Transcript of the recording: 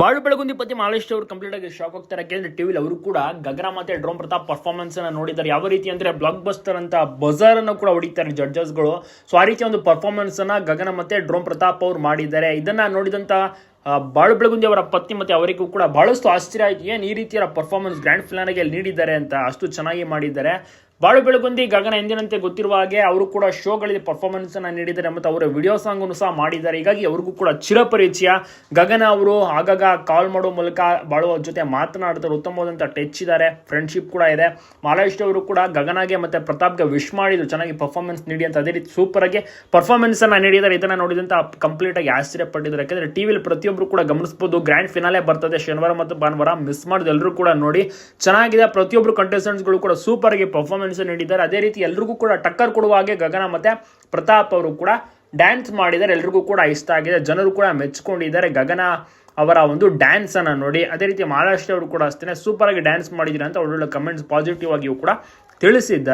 ಬಾಳು ಬೆಳಗುಂದಿ ಪತಿ ಮಾಲೇಶ್ ಅವರು ಕಂಪ್ಲೀಟ್ ಆಗಿ ಶಾಕ್ ಹೋಗ್ತಾರೆ ಯಾಕೆಂದ್ರೆ ಟಿವಿಲಿ ಅವರು ಕೂಡ ಗಗನ ಮತ್ತೆ ಡ್ರೋನ್ ಪ್ರತಾಪ್ ಪರ್ಫಾರ್ಮೆನ್ಸ್ ಅನ್ನ ನೋಡಿದ್ದಾರೆ. ಯಾವ ರೀತಿ ಅಂದ್ರೆ ಬ್ಲಾಕ್ ಬಸ್ಟರ್ ಅಂತ ಬಜಾರ್ ಅನ್ನು ಕೂಡ ಹೊಡಿತಾರೆ ಜಡ್ಜಸ್ಗಳು ಸೊ ಆ ರೀತಿ ಒಂದು ಪರ್ಫಾರ್ಮೆನ್ಸ್ ಅನ್ನ ಗಗನ ಮತ್ತೆ ಡ್ರೋನ್ ಪ್ರತಾಪ್ ಅವರು ಮಾಡಿದ್ದಾರೆ. ಇದನ್ನ ನೋಡಿದಂತ ಬಾಳು ಬೆಳಗುಂದಿ ಅವರ ಪತ್ನಿ ಮತ್ತೆ ಅವರಿಗೂ ಕೂಡ ಬಹಳಷ್ಟು ಆಶ್ಚರ್ಯ ಆಯ್ತು. ಏನು ಈ ರೀತಿಯ ಪರ್ಫಾರ್ಮೆನ್ಸ್ ಗ್ರ್ಯಾಂಡ್ ಫಿನಾಲಿಗೆ ನೀಡಿದ್ದಾರೆ ಅಂತ ಅಷ್ಟು ಚೆನ್ನಾಗಿ ಮಾಡಿದ್ದಾರೆ. ಬಾಳು ಬೆಳಗುಂದಿ ಗಗನ ಎಂದಿನಂತೆ ಗೊತ್ತಿರುವ ಹಾಗೆ ಅವರು ಕೂಡ ಶೋಗಳಿಗೆ ಪರ್ಫಾರ್ಮೆನ್ಸ್ ಅನ್ನು ನೀಡಿದ್ದಾರೆ ಮತ್ತು ಅವರ ವಿಡಿಯೋ ಸಾಂಗ್ ಅನ್ನು ಸಹ ಮಾಡಿದ್ದಾರೆ. ಹೀಗಾಗಿ ಅವ್ರಿಗೂ ಕೂಡ ಚಿರಪರಿಚಯ. ಗಗನ ಅವರು ಆಗಾಗ ಕಾಲ್ ಮಾಡೋ ಮೂಲಕ ಬಾಳು ಅವ್ರ ಜೊತೆ ಮಾತನಾಡ್ತಾರೆ. ಉತ್ತಮವಾದಂಥ ಟಚ್ ಇದ್ದಾರೆ. ಫ್ರೆಂಡ್ಶಿಪ್ ಕೂಡ ಇದೆ. ಮಹಾರಾಷ್ಟ್ರ ಅವರು ಕೂಡ ಗಗನಗೆ ಮತ್ತೆ ಪ್ರತಾಪ್ಗೆ ವಿಶ್ ಮಾಡಿದ್ರು. ಚೆನ್ನಾಗಿ ಪರ್ಫಾರ್ಮೆನ್ಸ್ ನೀಡಿ ಅಂತ. ಅದೇ ರೀತಿ ಸೂಪರ್ ಆಗಿ ಪರ್ಫಾರ್ಮೆನ್ಸ್ ಅನ್ನು ನೀಡಿದ್ದಾರೆ. ಇದನ್ನ ನೋಡಿದಂತ ಕಂಪ್ಲೀಟ್ ಆಗಿ ಆಶ್ಚರ್ಯಪಟ್ಟಿದ್ದಾರೆ ಯಾಕಂದ್ರೆ ಟಿವಿಲಿ ಪ್ರತಿಯೊಬ್ಬರು ಕೂಡ ಗಮನಿಸಬಹುದು ಗ್ರ್ಯಾಂಡ್ ಫಿನಾಲೆ ಬರ್ತದೆ. ಶನಿವಾರ ಮತ್ತು ಭಾನುವಾರ. ಮಿಸ್ ಮಾಡಿದ ಎಲ್ಲರೂ ಕೂಡ ನೋಡಿ. ಚೆನ್ನಾಗಿದೆ. ಪ್ರತಿಯೊಬ್ಬರು ಕಂಟೆಸ್ಟೆಂಟ್ಸ್ಗಳು ಕೂಡ ಸೂಪರ್ ಆಗಿ ಪರ್ಫಾರ್ಮೆನ್ಸ್ ನೀಡಿದ್ದಾರೆ ಅದೇ ರೀತಿ ಎಲ್ರಿಗೂ ಕೂಡ ಟಕ್ಕರ್ ಕೊಡುವ ಹಾಗೆ ಗಗನ ಮತ್ತೆ ಪ್ರತಾಪ್ ಅವರು ಕೂಡ ಡ್ಯಾನ್ಸ್ ಮಾಡಿದ್ದಾರೆ. ಎಲ್ರಿಗೂ ಕೂಡ ಇಷ್ಟ ಆಗಿದೆ. ಜನರು ಕೂಡ ಮೆಚ್ಕೊಂಡಿದ್ದಾರೆ ಗಗನ ಅವರ ಒಂದು ಡ್ಯಾನ್ಸ್ ಅನ್ನ ನೋಡಿ. ಅದೇ ರೀತಿ ಮಹಾರಾಷ್ಟ್ರ ಅವರು ಕೂಡ ಅಷ್ಟೇ ಸೂಪರ್ ಆಗಿ ಡ್ಯಾನ್ಸ್ ಮಾಡಿದ್ದೀರಾ ಅಂತ ಒಳ್ಳೊಳ್ಳೆ ಕಮೆಂಟ್ಸ್ ಪಾಸಿಟಿವ್ ಆಗಿಯೂ ಕೂಡ ತಿಳಿಸಿದ್ದಾರೆ.